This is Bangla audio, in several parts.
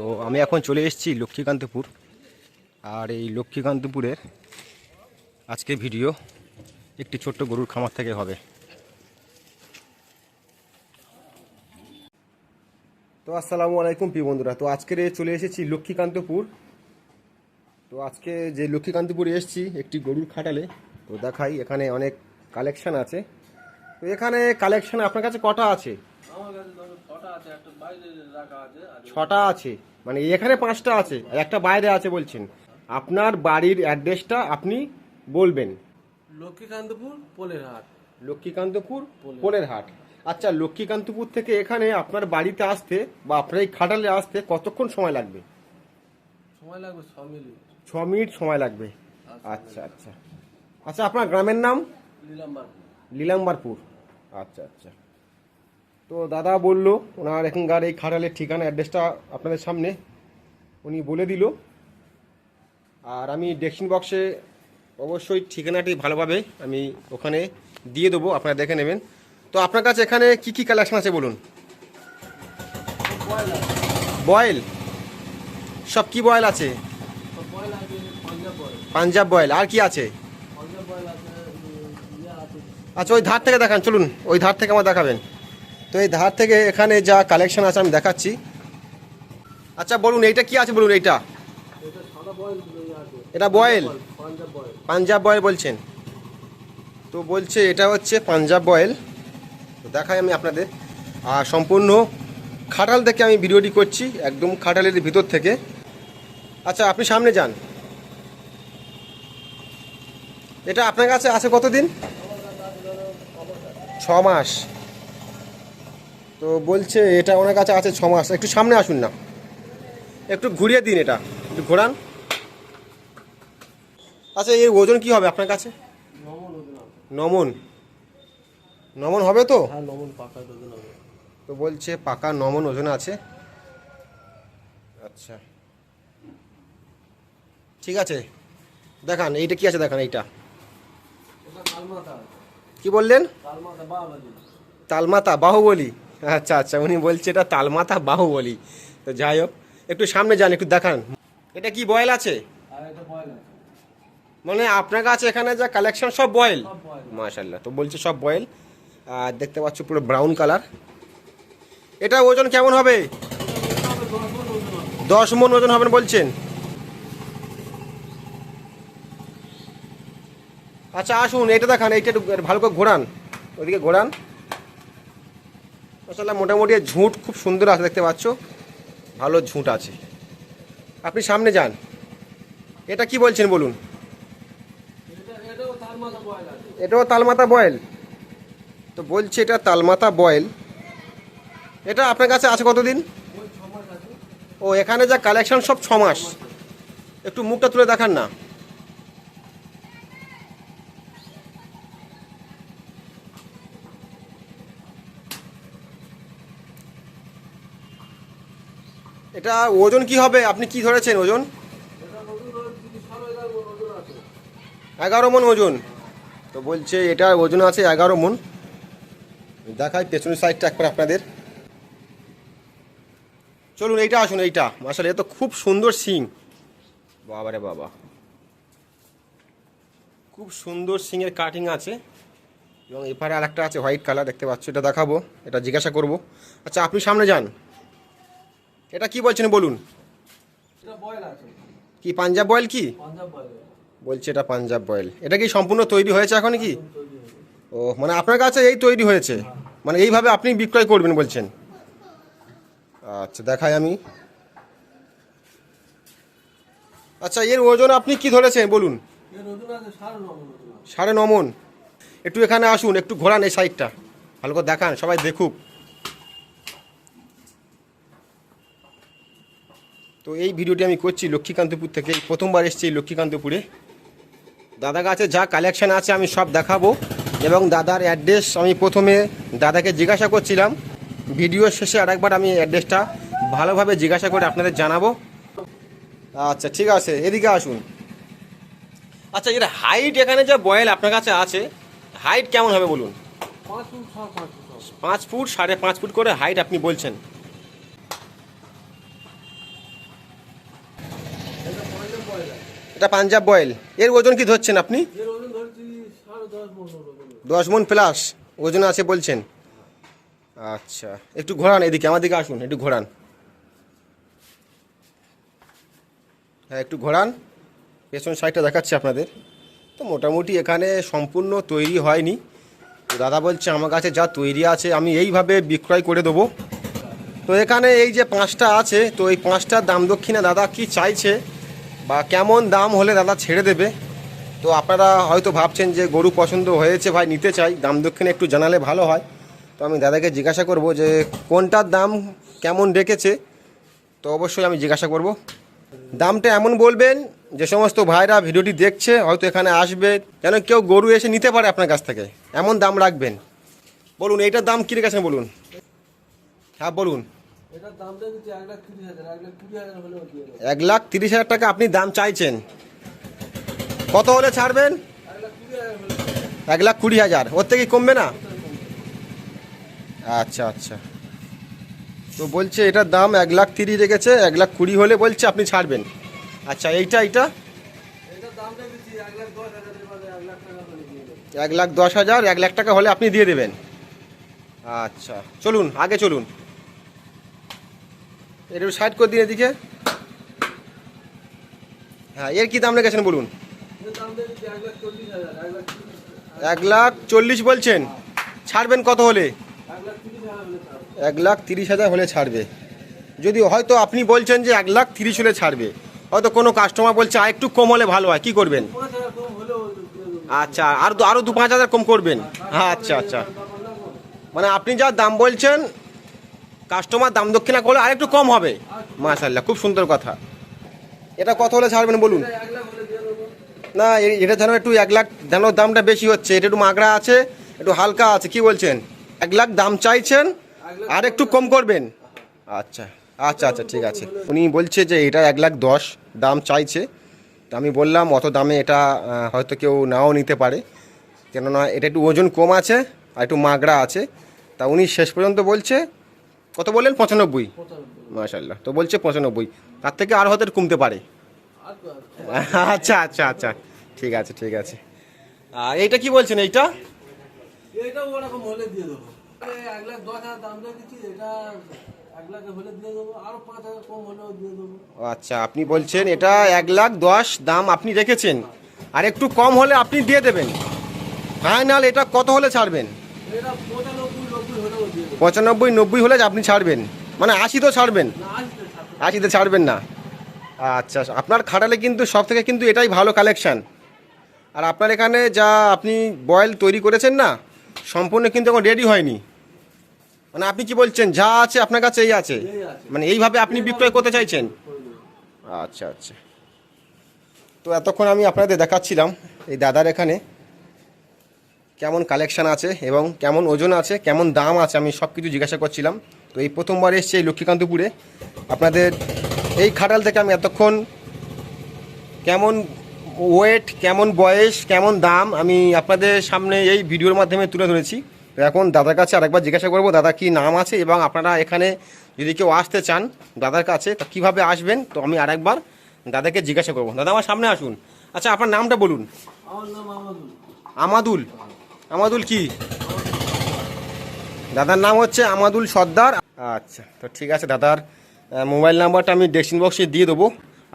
তো আমি এখন চলে এসেছি লক্ষ্মীকান্তপুর। আর এই লক্ষ্মীকান্তপুরের আজকে ভিডিও একটি ছোট্ট গরুর খামার থেকে হবে। তো আসসালামু আলাইকুম পি বন্ধুরা, তো আজকের চলে এসেছি লক্ষ্মীকান্তপুর। তো আজকে যে লক্ষ্মীকান্তপুরে এসেছি একটি গরুর খাটালে, তো দেখাই এখানে অনেক কালেকশন আছে। তো এখানে কালেকশন আপনার কাছে কটা আছে? আমার কাছে ধরো ছটা আছে একটা বাইরে রাখা আছে আর ছটা আছে। মানে এখানে পাঁচটা আছে আর একটা বাইরে আছে বলছেন। আপনার বাড়ির অ্যাড্রেসটা আপনি বলবেন। লক্ষ্মীকান্তপুর পোলের হাট। লক্ষ্মীকান্তপুর পোলের হাট। আচ্ছা লক্ষ্মীকান্তপুর থেকে এখানে আপনার বাড়িতে আসতে বা আপনার এই খাটালে আসতে কতক্ষণ সময় লাগবে? সময় লাগবে ছ মিনিট। ছ মিনিট সময় লাগবে। আচ্ছা আচ্ছা আচ্ছা। আপনার গ্রামের নাম? নিলাম্বার লীলাম্বারপুর আচ্ছা আচ্ছা। তো দাদা বলল, ওনার এখানকার এই খাটালের ঠিকানা অ্যাড্রেসটা আপনাদের সামনে। উনি বলে দিল। আর আমি ডেক্সিন বক্সে অবশ্যই ঠিকানাটি ভালোভাবে আমি ওখানে দিয়ে দেবো, আপনারা দেখে নেবেন। তো আপনার কাছে এখানে কি কি কালেকশন আছে বলুন? বয়েল। সব কি বয়েল আছে? পাঞ্জাব বয়েল। আর কি আছে? আচ্ছা ওই ধার থেকে দেখান, চলুন, ওই ধার থেকে আমার দেখাবেন। তো এই ধার থেকে এখানে যা কালেকশন আছে আমি দেখাচ্ছি। আচ্ছা বলুন, এইটা কি আছে বলুন এইটা? এটা বয়ল? পাঞ্জাব বয়েল বলছেন। তো বলছে, এটা হচ্ছে পাঞ্জাব বয়েল। তো দেখাই আমি আপনাদের। আর সম্পূর্ণ খাটাল থেকে আমি ভিডিওটি করছি, একদম খাটালের ভিতর থেকে। আচ্ছা আপনি সামনে যান। এটা আপনার কাছে আছে কতদিন? ছ মাস। তো বলছে এটা ওনার কাছে আছে ছ মাস। একটু সামনে আসুন না। একটু ঘুরিয়ে দিন এটা। একটু ঘোরান। আচ্ছা এর ওজন কি হবে আপনার কাছে? নমন নমন? হবে তো? হ্যাঁ তো বলছে পাকা নমন ওজন আছে। আচ্ছা। ঠিক আছে। দেখান এইটা কি আছে দেখান এইটা? কি বললেন? তালমাতা বাহুবলি আচ্ছা আচ্ছা উনি বলছে এটা তালমাতা বাহুবলি। তো যাই হোক একটু সামনে যান একটু দেখান। এটা কি বয়েল আছে? আছে। মানে আপনার কাছে এখানে যা কালেকশন সব বয়েল? মাশাল্লাহ তো বলছে সব বয়েল। আর দেখতে পাচ্ছ পুরো ব্রাউন কালার এটা ওজন কেমন হবে? দশ মন ওজন হবেন বলছেন। আচ্ছা আসুন এটা দেখান এইটা একটু ভালো করে ঘোরান। ওইদিকে ঘোরান। মাসাল্লাহ মোটামুটি ঝুঁট খুব সুন্দর আছে, দেখতে পাচ্ছ। ভালো ঝুঁট আছে। আপনি সামনে যান। এটা কি বলছেন বলুন? এটাও তালমাতা বয়েল তো বলছি এটা তালমাতা বয়েল। এটা আপনার কাছে আছে কতদিন? ও, এখানে যা কালেকশন সব ছ মাস একটু মুখটা তুলে দেখান না। এটা ওজন কি হবে? আপনি কি ধরেছেন ওজন? এগারো মন ওজন। তো বলছে এটা ওজন আছে এগারো মন। দেখাই, পেছনের সাইডটা একবার আপনাদের। চলুন, এইটা আসুন, এইটা। মাসাল এ তো খুব সুন্দর সিং। বাবারে বাবা। খুব সুন্দর সিংয়ের কাটিং আছে। এবং এপারে আর একটা আছে হোয়াইট কালার দেখতে পাচ্ছ, এটা দেখাবো, এটা জিজ্ঞাসা করব। আচ্ছা আপনি সামনে যান। এটা কি বলছেন বলুন? কি পাঞ্জাব বয়েল কি? বলছে এটা পাঞ্জাব বয়েল এটা কি সম্পূর্ণ তৈরি হয়েছে এখন কি? ও মানে আপনার কাছে এই তৈরি হয়েছে? মানে এইভাবে আপনি বিক্রয় করবেন বলছেন? আচ্ছা দেখাই আমি। আচ্ছা এর ওজন আপনি কি ধরেছেন বলুন? সাড়ে নমন একটু এখানে আসুন একটু ঘোরান এই সাইডটা ভালো করে দেখান সবাই দেখুক। তো এই ভিডিওটি আমি করছি লক্ষ্মীকান্তপুর থেকে। প্রথমবার এসেছি এই লক্ষ্মীকান্তপুরে। দাদা কাছে যা কালেকশন আছে আমি সব দেখাবো এবং দাদার অ্যাড্রেস আমি প্রথমে দাদাকে জিজ্ঞাসা করছিলাম। ভিডিও শেষে আরেকবার আমি অ্যাড্রেসটা ভালোভাবে জিজ্ঞাসা করে আপনাদের জানাব। আচ্ছা ঠিক আছে এদিকে আসুন। আচ্ছা এর হাইট এখানে যা বয়েল আপনার কাছে আছে হাইট কেমন হবে বলুন। পাঁচ ফুট সাড়ে পাঁচ ফুট। করে হাইট আপনি বলছেন। এটা পাঞ্জাব বয়েল। এর ওজন কি ধরছেন আপনি? দশ মন প্লাস ওজন আছে বলছেন। আচ্ছা একটু ঘোরান এদিকে, আমার দিকে আসুন, একটু ঘোরান। হ্যাঁ একটু ঘোরান। পেছন সাইডটা দেখাচ্ছি আপনাদের। তো মোটামুটি এখানে সম্পূর্ণ তৈরি হয়নি। তো দাদা বলছে, আমার কাছে যা তৈরি আছে, আমি এইভাবে বিক্রয় করে দেবো। তো এখানে এই যে পাঁচটা আছে, তো এই পাঁচটার দাম দক্ষিণে দাদা কি চাইছে? বা কেমন দাম হলে দাদা ছেড়ে দেবে? তো আপনারা হয়তো ভাবছেন যে গরু পছন্দ হয়েছে ভাই, নিতে চাই, দাম দক্ষিণে একটু জানালে ভালো হয়। তো আমি দাদাকে জিজ্ঞাসা করব যে কোনটার দাম কেমন রেখেছে? তো অবশ্যই আমি জিজ্ঞাসা করব। দামটা এমন বলবেন যে সমস্ত ভাইরা ভিডিওটি দেখছে, হয়তো এখানে আসবে, যেন কেউ গরু এসে নিতে পারে আপনার কাছ থেকে। এমন দাম রাখবেন। বলুন, এইটার দাম কী রেখেছেন বলুন? হ্যাঁ বলুন। এক লাখ তিরিশ হাজার টাকা আপনি দাম চাইছেন কত হলে ছাড়বেন এক লাখ কুড়ি হাজার ওর থেকে কমবে না আচ্ছা আচ্ছা তো বলছে এটার দাম এক লাখ তিরিশ রেখেছে এক লাখ কুড়ি হলে বলছে আপনি ছাড়বেন আচ্ছা এইটা এইটা এক লাখ দশ হাজার এক লাখ টাকা হলে আপনি দিয়ে দেবেন আচ্ছা চলুন আগে চলুন এটা সাইড করে দিন এদিকে। হ্যাঁ এর কি দাম রেখেছেন বলুন? এক লাখ চল্লিশ বলছেন। ছাড়বেন কত হলে? এক লাখ তিরিশ হাজার হলে ছাড়বে। যদি হয়তো আপনি বলছেন যে এক লাখ তিরিশ হলে ছাড়বে, হয়তো কোনো কাস্টমার বলছে আর একটু কম হলে ভালো হয়। কি করবেন? আচ্ছা আর আরও দু পাঁচ হাজার কম করবেন। হ্যাঁ আচ্ছা আচ্ছা। মানে আপনি যা দাম বলছেন কাস্টমার দাম দক্ষিণা করলে আর একটু কম হবে। মাশাল্লাহ খুব সুন্দর কথা। এটা কত হলে ছাড়বেন বলুন? না এটা যেন একটু এক লাখ, যেন দামটা বেশি হচ্ছে। এটা একটু মাগড়া আছে, একটু হালকা আছে, কি বলছেন? এক লাখ দাম চাইছেন, আর একটু কম করবেন। আচ্ছা আচ্ছা আচ্ছা ঠিক আছে। উনি বলছে যে এটা এক লাখ দশ দাম চাইছে। তা আমি বললাম, অত দামে এটা হয়তো কেউ নাও নিতে পারে। কেননা এটা একটু ওজন কম আছে, আর একটু মাগড়া আছে। তা উনি শেষ পর্যন্ত বলছে কত বললেন? পঁচানব্বই। মাশাল্লাহ তো বলছে পঁচানব্বই। তার থেকে আর হয়তো কমতে পারে। আচ্ছা আচ্ছা আচ্ছা। ঠিক আছে ঠিক আছে। আর এইটা কি বলছেন এইটা? আচ্ছা আপনি বলছেন এটা এক লাখ দশ দাম আপনি রেখেছেন। আর একটু কম হলে আপনি দিয়ে দেবেন। হ্যাঁ ফাইনাল এটা কত হলে ছাড়বেন এটা পঁচানব্বই নব্বই হলেও দিয়ে দেবো পঁচানব্বই নব্বই হলে আপনি ছাড়বেন। মানে আশি তো ছাড়বেন। আশিতে ছাড়বেন না। আচ্ছা আপনার খাটালে কিন্তু সব থেকে কিন্তু এটাই ভালো কালেকশান আর আপনার এখানে যা আপনি বয়েল তৈরি করেছেন না সম্পূর্ণ কিন্তু এখন রেডি হয়নি। মানে আপনি কি বলছেন? যা আছে আপনার কাছে এই আছে। মানে এইভাবে আপনি বিক্রয় করতে চাইছেন? আচ্ছা আচ্ছা। তো এতক্ষণ আমি আপনাদের দেখাচ্ছিলাম এই দাদার এখানে। কেমন কালেকশান আছে এবং কেমন ওজন আছে কেমন দাম আছে আমি সব কিছু জিজ্ঞাসা করছিলাম। তো এই প্রথমবার এসছি এই লক্ষ্মীকান্তপুরে। আপনাদের এই খাটাল থেকে আমি এতক্ষণ কেমন ওয়েট কেমন বয়স কেমন দাম আমি আপনাদের সামনে এই ভিডিওর মাধ্যমে তুলে ধরেছি। তো এখন দাদার কাছে আরেকবার জিজ্ঞাসা করব দাদা কি নাম আছে এবং আপনারা এখানে যদি কেউ আসতে চান দাদার কাছে তা কীভাবে আসবেন? তো আমি আরেকবার দাদাকে জিজ্ঞাসা করব। দাদা আমার সামনে আসুন। আচ্ছা আপনার নামটা বলুন। নাম আমাদুল। আমাদুল কি? দাদার নাম হচ্ছে আমাদুল সর্দার। আচ্ছা তো ঠিক আছে দাদার মোবাইল নাম্বারটা আমি ডেসক্রিপশন বক্সে দিয়ে দেবো।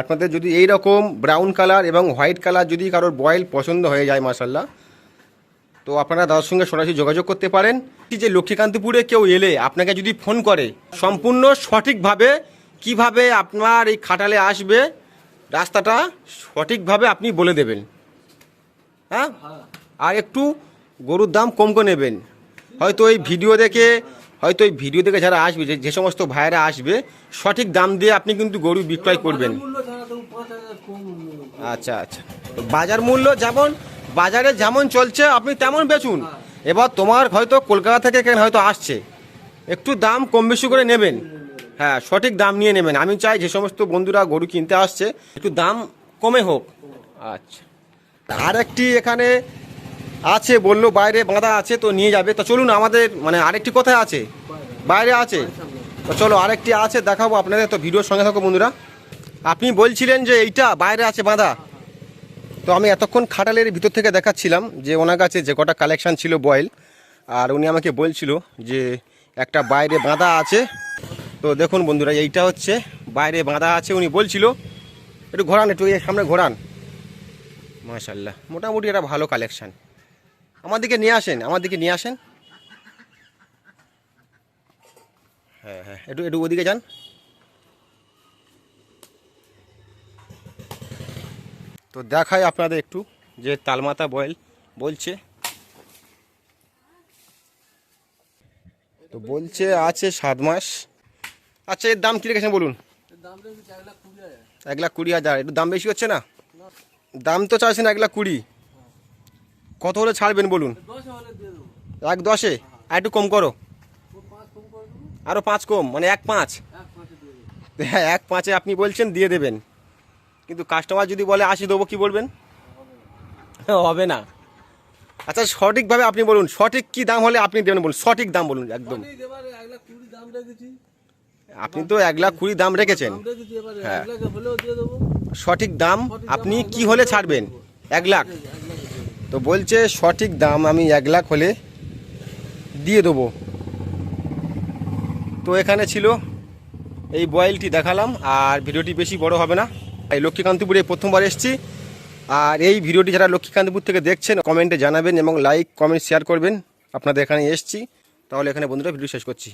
আপনাদের যদি এই রকম ব্রাউন কালার এবং হোয়াইট কালার যদি কারোর বয়েল পছন্দ হয়ে যায় মাসাল্লাহ তো আপনারা দাদার সঙ্গে সরাসরি যোগাযোগ করতে পারেন। যে লক্ষ্মীকান্তপুরে কেউ এলে, আপনাকে যদি ফোন করে, সম্পূর্ণ সঠিকভাবে কীভাবে আপনার এই খাটালে আসবে, রাস্তাটা সঠিকভাবে আপনি বলে দেবেন। হ্যাঁ? আর একটু গরুর দাম কম করে নেবেন। হয়তো এই ভিডিও দেখে হয়তো এই ভিডিও দেখে যারা আসবে যে যে সমস্ত ভাইয়েরা আসবে সঠিক দাম দিয়ে আপনি কিন্তু গরু বিক্রয় করবেন। আচ্ছা আচ্ছা। তো বাজার মূল্য যেমন বাজারে যেমন চলছে আপনি তেমন বেচুন। এবার তোমার হয়তো কলকাতা থেকে কেন হয়তো আসছে। একটু দাম কম বেশি করে নেবেন। হ্যাঁ সঠিক দাম নিয়ে নেবেন। আমি চাই যে সমস্ত বন্ধুরা গরু কিনতে আসছে একটু দাম কমে হোক। আচ্ছা। আর একটি এখানে আছে, বলল বাইরে বাঁধা আছে, তো নিয়ে যাবে। তো চলুন, আমাদের মানে আরেকটি কোথায় আছে। বাইরে আছে। তো চলো, আরেকটি আছে, দেখাবো আপনাদের। তো ভিডিওর সঙ্গে থাকো বন্ধুরা। আপনি বলছিলেন যে এইটা বাইরে আছে বাঁধা। তো আমি এতক্ষণ খাটালের ভিতর থেকে দেখাচ্ছিলাম যে ওনার কাছে যে কটা কালেকশান ছিল বয়েল আর উনি আমাকে বলছিল যে একটা বাইরে বাঁধা আছে। তো দেখুন বন্ধুরা, এইটা হচ্ছে বাইরে বাঁধা আছে উনি বলছিল। একটু ঘোরান, একটু সামনে ঘোরান। মাশাল্লাহ মোটামুটি একটা ভালো কালেকশান আমার দিকে নিয়ে আসেন, আমার দিকে নিয়ে আসেন। হ্যাঁ হ্যাঁ একটু একটু ওদিকে যান। তো দেখায় আপনাদের একটু যে তালমাতা বয়েল বলছে। তো বলছে, আছে সাত মাস। আচ্ছা এর দাম কী রেখেছেন বলুন? এক লাখ কুড়ি হাজার। একটু দাম বেশি হচ্ছে না? দাম তো চাইছেন এক লাখ কুড়ি। কত হলে ছাড়বেন বলুন? এক দশে? আর একটু কম করো। আরও পাঁচ কম মানে এক পাঁচ। হ্যাঁ এক পাঁচে আপনি বলছেন, দিয়ে দেবেন। কিন্তু কাস্টমার যদি বলে আশি দেবো, কি বলবেন? হবে না। আচ্ছা সঠিকভাবে আপনি বলুন, সঠিক কি দাম হলে আপনি দেবেন বলুন, সঠিক দাম বলুন, একদম। আপনি তো এক লাখ কুড়ি দাম রেখেছেন। হ্যাঁ। সঠিক দাম আপনি কি হলে ছাড়বেন? এক লাখ। তো বলছে সঠিক দাম আমি এক লাখ হলে দিয়ে দেবো। তো এখানে ছিল এই বয়েলটি দেখালাম, আর ভিডিওটি বেশি বড় হবে না। এই লক্ষ্মীকান্তপুরে প্রথমবার এসেছি, আর এই ভিডিওটি যারা লক্ষ্মীকান্তপুর থেকে দেখছেন, কমেন্টে জানাবেন এবং লাইক, কমেন্ট, শেয়ার করবেন। আপনাদের এখানে এসেছি, তাহলে এখানে বন্ধুরা ভিডিও শেষ করছি।